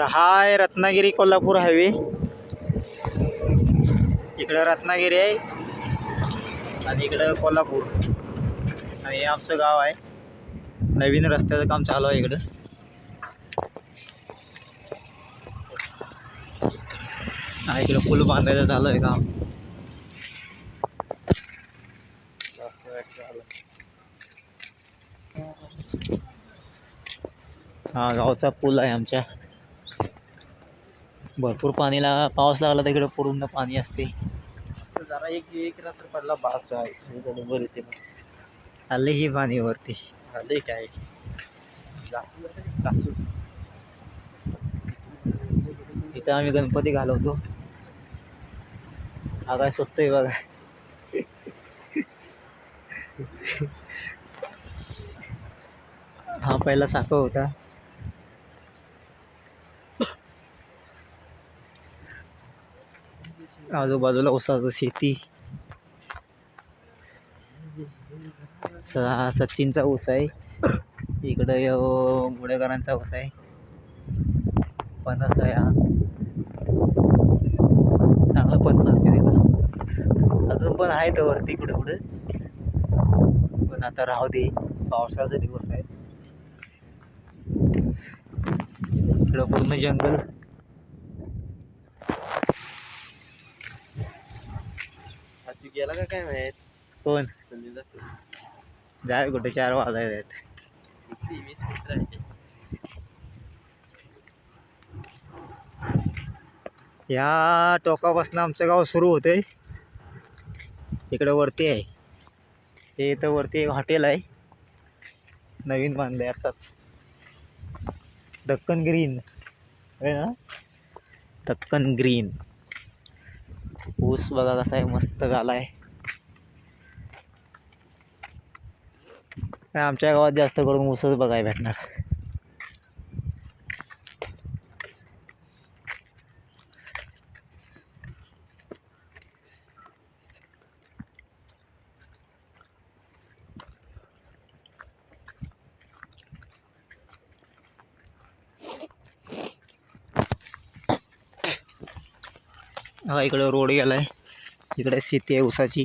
तर हा आहे रत्नागिरी कोल्हापूर हायवे. इकडं रत्नागिरी आहे आणि इकडं कोल्हापूर. आणि हे आमचं गाव आहे. नवीन रस्त्याचं काम चालू आहे इकडं. हा इकडं पूल बांधायचं चालू आहे काम. हा गावचा पूल आहे आमच्या. भरपूर पाणीला पाऊस लागला तर इकडे पूर्ण पाणी असते. जरा एक एक रात्र पडला बास बरोबर येते आले ही पाणी वरती. आले काय? इथं आम्ही गणपती घालवतो. हा काय सुटतोय बघा. हा पहिला साखर होता. आजूबाजूला उसाचं शेती. स सचिनचा ऊस आहे. इकडं गुडेकरांचा ऊस आहे. पणस आहे हा. चांगलं पण असते तिथं. अजून पण आहे तर वरती कुठे कुठे. पण आता राहू दे. पावसाळ्याचा दिवस आहे. इकडं पूर्ण जंगल तू गेला का काय माहीत? कोण? संजूचा जाय कुठे चार वाजायला आहेत. किती वीस मिनिटं आहे या टोकापासून आमचं गाव सुरू होते इकडं वरती आहे. ते इथं वरती एक हॉटेल आहे. नवीन बांधलं आहे आत्ताच दक्कन ग्रीन. आहे ना? दक्कन ग्रीन. ऊस बघा कसा आहे मस्त झाला आहे. आमच्या गावात जास्त करून ऊसच बघायला भेटणार. हा इकडं रोड गेला आहे इकडे शेती आहे ऊसाची.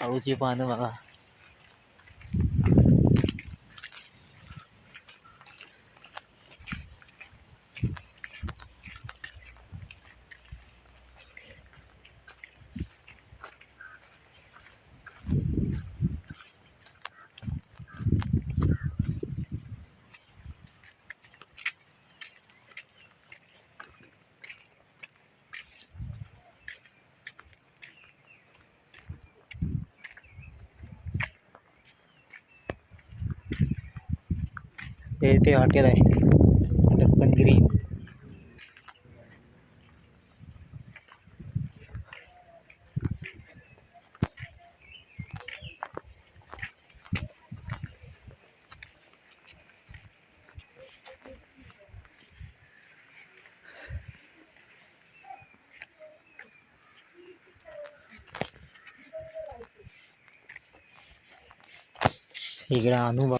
आळूची पानं बघा. हे ते हॉटेल आहे. दक्कन ग्रीन इकडे अनुभव.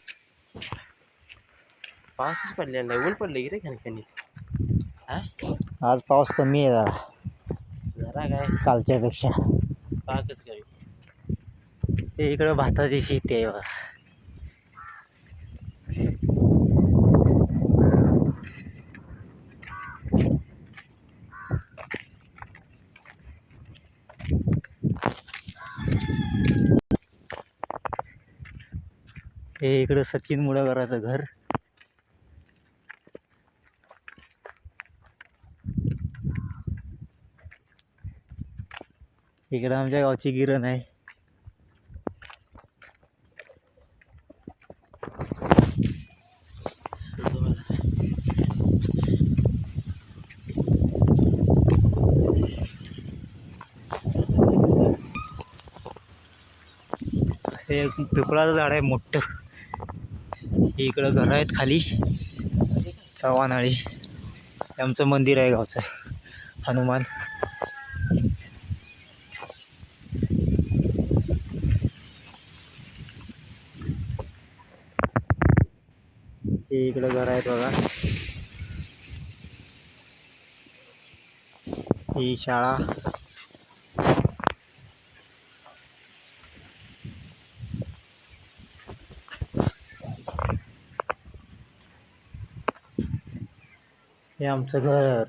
पाऊसच पडलेला नाही. ऊन पडलं की रे खणखणी हा आज पाऊस कमी आहे जरा. जरा काय? कालच्यापेक्षा. पाकच काय ते इकडं भाताची शेती आहे बघा. हे इकडं सचिन मुळागराचं घर. इकडं आमच्या गावची गिरण आहे. हे एक पिपळाचं झाड आहे मोठं. इकडं घरं आहेत खाली. चव्हाणाळी आमचं मंदिर आहे गावचं. हनुमान. हे इकडं घर आहेत बघा. ही शाळा. हे आमचं घर.